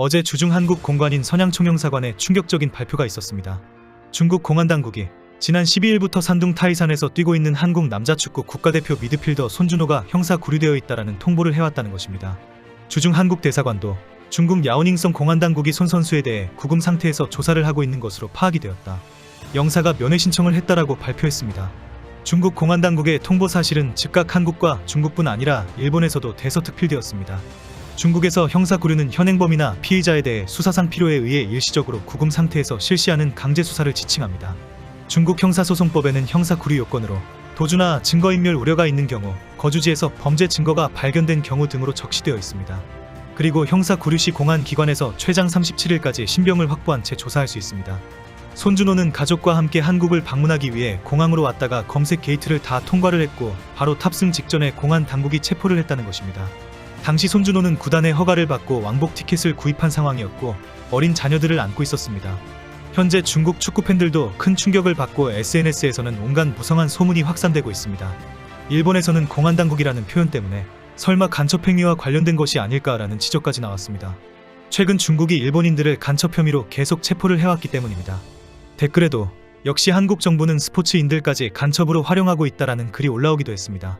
어제 주중 한국 공관인 선양 총영사관에 충격적인 발표가 있었습니다. 중국 공안 당국이 지난 12일부터 산둥 타이산에서 뛰고 있는 한국 남자 축구 국가대표 미드필더 손준호가 형사 구류되어 있다라는 통보를 해왔다는 것입니다. 주중 한국 대사관도 중국 야오닝성 공안 당국이 손 선수에 대해 구금 상태에서 조사를 하고 있는 것으로 파악이 되었다. 영사가 면회 신청을 했다라고 발표했습니다. 중국 공안 당국의 통보 사실은 즉각 한국과 중국뿐 아니라 일본에서도 대서특필되었습니다. 중국에서 형사 구류는 현행범이나 피의자에 대해 수사상 필요에 의해 일시적으로 구금 상태에서 실시하는 강제 수사를 지칭합니다. 중국 형사소송법에는 형사 구류 요건으로 도주나 증거인멸 우려가 있는 경우, 거주지에서 범죄 증거가 발견된 경우 등으로 적시되어 있습니다. 그리고 형사 구류 시 공안 기관에서 최장 37일까지 신병을 확보한 채 조사할 수 있습니다. 손준호는 가족과 함께 한국을 방문하기 위해 공항으로 왔다가 검색 게이트를 다 통과를 했고 바로 탑승 직전에 공안 당국이 체포를 했다는 것입니다. 당시 손준호는 구단의 허가를 받고 왕복 티켓을 구입한 상황이었고 어린 자녀들을 안고 있었습니다. 현재 중국 축구 팬들도 큰 충격을 받고 SNS에서는 온갖 무성한 소문이 확산되고 있습니다. 일본에서는 공안 당국이라는 표현 때문에 설마 간첩 행위와 관련된 것이 아닐까라는 지적까지 나왔습니다. 최근 중국이 일본인들을 간첩 혐의로 계속 체포를 해왔기 때문입니다. 댓글에도 역시 한국 정부는 스포츠인들까지 간첩으로 활용하고 있다라는 글이 올라오기도 했습니다.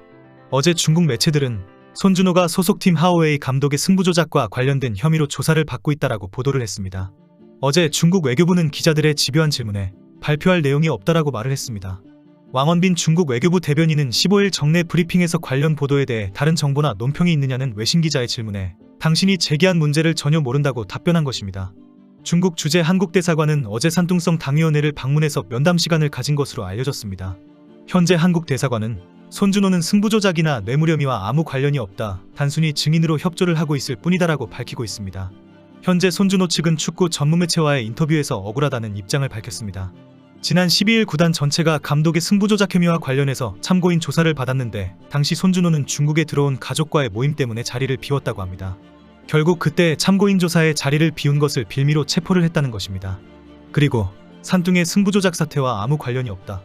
어제 중국 매체들은 손준호가 소속팀 하오웨이 감독의 승부 조작과 관련된 혐의로 조사를 받고 있다라고 보도를 했습니다. 어제 중국 외교부는 기자들의 집요한 질문에 발표할 내용이 없다라고 말을 했습니다. 왕원빈 중국 외교부 대변인은 15일 정례 브리핑에서 관련 보도에 대해 다른 정보나 논평이 있느냐는 외신 기자의 질문에 당신이 제기한 문제를 전혀 모른다고 답변한 것입니다. 중국 주재 한국 대사관은 어제 산둥성 당위원회를 방문해서 면담 시간을 가진 것으로 알려졌습니다. 현재 한국 대사관은 손준호는 승부 조작이나 뇌물 혐의와 아무 관련이 없다. 단순히 증인으로 협조를 하고 있을 뿐이다라고 밝히고 있습니다. 현재 손준호 측은 축구 전문 매체와의 인터뷰에서 억울하다는 입장을 밝혔습니다. 지난 12일 구단 전체가 감독의 승부 조작 혐의와 관련해서 참고인 조사를 받았는데 당시 손준호는 중국에 들어온 가족과의 모임 때문에 자리를 비웠다고 합니다. 결국 그때 참고인 조사에 자리를 비운 것을 빌미로 체포를 했다는 것입니다. 그리고 산둥의 승부 조작 사태와 아무 관련이 없다.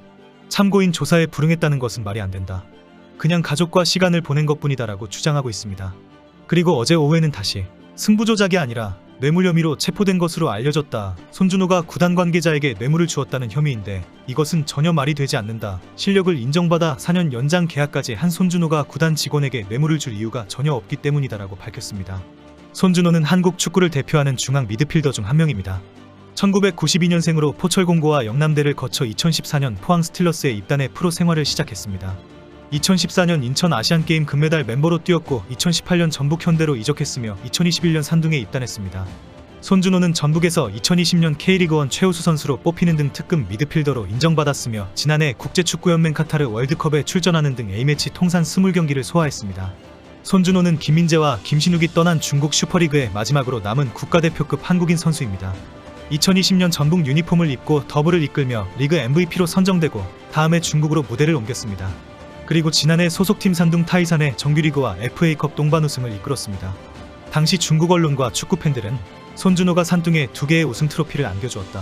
참고인 조사에 불응했다는 것은 말이 안 된다. 그냥 가족과 시간을 보낸 것뿐이다라고 주장하고 있습니다. 그리고 어제 오후에는 다시 승부 조작이 아니라 뇌물 혐의로 체포된 것으로 알려졌다. 손준호가 구단 관계자에게 뇌물을 주었다는 혐의인데 이것은 전혀 말이 되지 않는다. 실력을 인정받아 4년 연장 계약까지 한 손준호가 구단 직원에게 뇌물을 줄 이유가 전혀 없기 때문이다라고 밝혔습니다. 손준호는 한국 축구를 대표하는 중앙 미드필더 중 한 명입니다. 1992년생으로 포철공고와 영남대를 거쳐 2014년 포항 스틸러스에 입단해 프로 생활을 시작했습니다. 2014년 인천 아시안게임 금메달 멤버로 뛰었고 2018년 전북 현대로 이적했으며 2021년 산둥에 입단했습니다. 손준호는 전북에서 2020년 K리그1 최우수 선수로 뽑히는 등 특급 미드필더로 인정받았으며 지난해 국제축구연맹 카타르 월드컵에 출전하는 등 A매치 통산 20경기를 소화했습니다. 손준호는 김민재와 김신욱이 떠난 중국 슈퍼리그의 마지막으로 남은 국가대표급 한국인 선수입니다. 2020년 전북 유니폼을 입고 더블을 이끌며 리그 MVP로 선정되고 다음해 중국으로 무대를 옮겼습니다. 그리고 지난해 소속팀 산둥 타이산의 정규리그와 FA컵 동반 우승을 이끌었습니다. 당시 중국 언론과 축구 팬들은 손준호가 산둥에 두 개의 우승 트로피를 안겨주었다.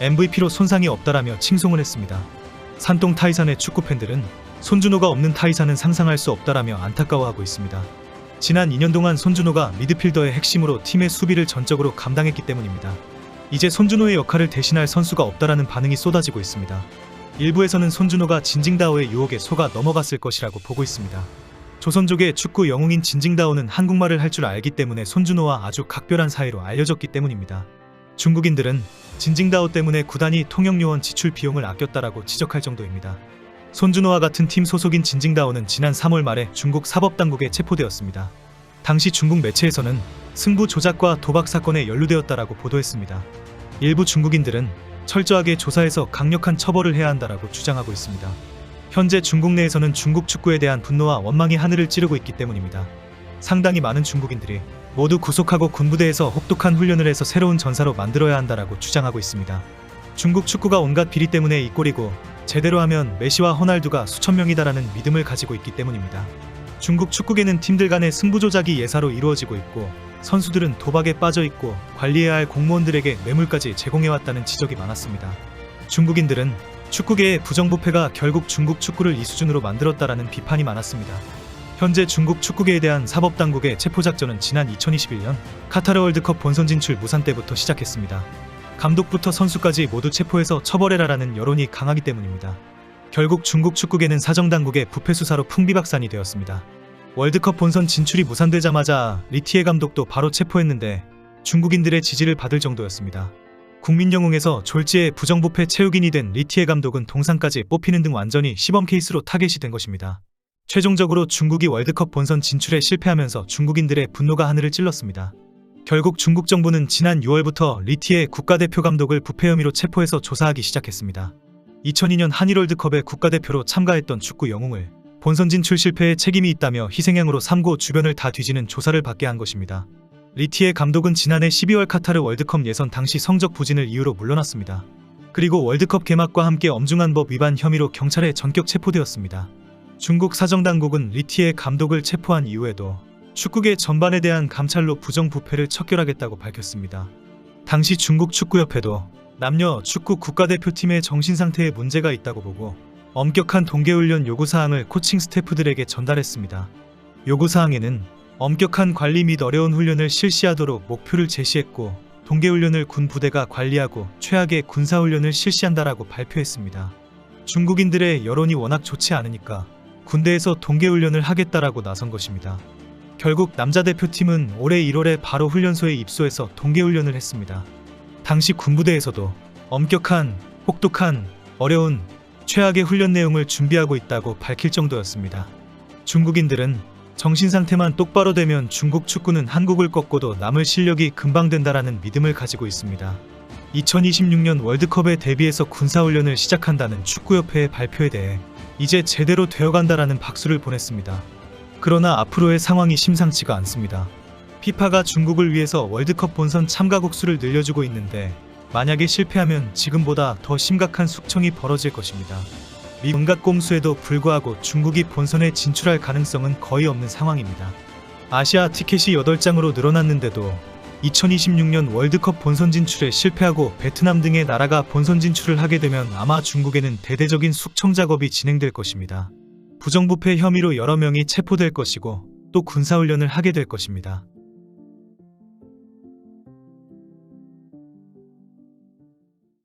MVP로 손상이 없다라며 칭송을 했습니다. 산동 타이산의 축구 팬들은 손준호가 없는 타이산은 상상할 수 없다라며 안타까워하고 있습니다. 지난 2년 동안 손준호가 미드필더의 핵심으로 팀의 수비를 전적으로 감당했기 때문입니다. 이제 손준호의 역할을 대신할 선수가 없다라는 반응이 쏟아지고 있습니다. 일부에서는 손준호가 진징다오의 유혹에 속아 넘어갔을 것이라고 보고 있습니다. 조선족의 축구 영웅인 진징다오는 한국말을 할 줄 알기 때문에 손준호와 아주 각별한 사이로 알려졌기 때문입니다. 중국인들은 진징다오 때문에 구단이 통역요원 지출 비용을 아꼈다라고 지적할 정도입니다. 손준호와 같은 팀 소속인 진징다오는 지난 3월 말에 중국 사법당국에 체포되었습니다. 당시 중국 매체에서는 승부 조작과 도박 사건에 연루되었다라고 보도했습니다. 일부 중국인들은 철저하게 조사해서 강력한 처벌을 해야 한다라고 주장하고 있습니다. 현재 중국 내에서는 중국 축구에 대한 분노와 원망이 하늘을 찌르고 있기 때문입니다. 상당히 많은 중국인들이 모두 구속하고 군부대에서 혹독한 훈련을 해서 새로운 전사로 만들어야 한다라고 주장하고 있습니다. 중국 축구가 온갖 비리 때문에 이 꼴이고 제대로 하면 메시와 호날두가 수천 명이다라는 믿음을 가지고 있기 때문입니다. 중국 축구계는 팀들 간의 승부 조작이 예사로 이루어지고 있고 선수들은 도박에 빠져 있고 관리해야 할 공무원들에게 뇌물까지 제공해왔다는 지적이 많았습니다. 중국인들은 축구계의 부정부패가 결국 중국 축구를 이 수준으로 만들었다라는 비판이 많았습니다. 현재 중국 축구계에 대한 사법당국의 체포작전은 지난 2021년 카타르 월드컵 본선 진출 무산 때부터 시작했습니다. 감독부터 선수까지 모두 체포해서 처벌해라라는 여론이 강하기 때문입니다. 결국 중국 축구계는 사정당국의 부패 수사로 풍비박산이 되었습니다. 월드컵 본선 진출이 무산되자마자 리티에 감독도 바로 체포했는데 중국인들의 지지를 받을 정도였습니다. 국민 영웅에서 졸지에 부정부패 체육인이 된 리티에 감독은 동상까지 뽑히는 등 완전히 시범 케이스로 타겟이 된 것입니다. 최종적으로 중국이 월드컵 본선 진출에 실패하면서 중국인들의 분노가 하늘을 찔렀습니다. 결국 중국 정부는 지난 6월부터 리티에 국가대표 감독을 부패 혐의로 체포해서 조사하기 시작했습니다. 2002년 한일 월드컵에 국가대표로 참가했던 축구 영웅을 본선 진출 실패에 책임이 있다며 희생양으로 삼고 주변을 다 뒤지는 조사를 받게 한 것입니다. 리티의 감독은 지난해 12월 카타르 월드컵 예선 당시 성적 부진을 이유로 물러났습니다. 그리고 월드컵 개막과 함께 엄중한 법 위반 혐의로 경찰에 전격 체포되었습니다. 중국 사정당국은 리티의 감독을 체포한 이후에도 축구계 전반에 대한 감찰로 부정부패를 척결하겠다고 밝혔습니다. 당시 중국 축구협회도 남녀 축구 국가대표팀의 정신상태에 문제가 있다고 보고 엄격한 동계훈련 요구사항을 코칭 스태프들에게 전달했습니다. 요구사항에는 엄격한 관리 및 어려운 훈련을 실시하도록 목표를 제시했고 동계훈련을 군 부대가 관리하고 최악의 군사훈련을 실시한다라고 발표했습니다. 중국인들의 여론이 워낙 좋지 않으니까 군대에서 동계훈련을 하겠다라고 나선 것입니다. 결국 남자 대표팀은 올해 1월에 바로 훈련소에 입소해서 동계훈련을 했습니다. 당시 군부대에서도 엄격한, 혹독한, 어려운, 최악의 훈련 내용을 준비하고 있다고 밝힐 정도였습니다. 중국인들은 정신 상태만 똑바로 되면 중국 축구는 한국을 꺾고도 남을 실력이 금방 된다라는 믿음을 가지고 있습니다. 2026년 월드컵에 대비해서 군사훈련을 시작한다는 축구협회의 발표에 대해 이제 제대로 되어간다라는 박수를 보냈습니다. 그러나 앞으로의 상황이 심상치가 않습니다. 피파가 중국을 위해서 월드컵 본선 참가국 수를 늘려주고 있는데 만약에 실패하면 지금보다 더 심각한 숙청이 벌어질 것입니다. 미 온갖 꼼수에도 불구하고 중국이 본선에 진출할 가능성은 거의 없는 상황입니다. 아시아 티켓이 8장으로 늘어났는데도 2026년 월드컵 본선 진출에 실패하고 베트남 등의 나라가 본선 진출을 하게 되면 아마 중국에는 대대적인 숙청 작업이 진행될 것입니다. 부정부패 혐의로 여러 명이 체포될 것이고 또 군사훈련을 하게 될 것입니다.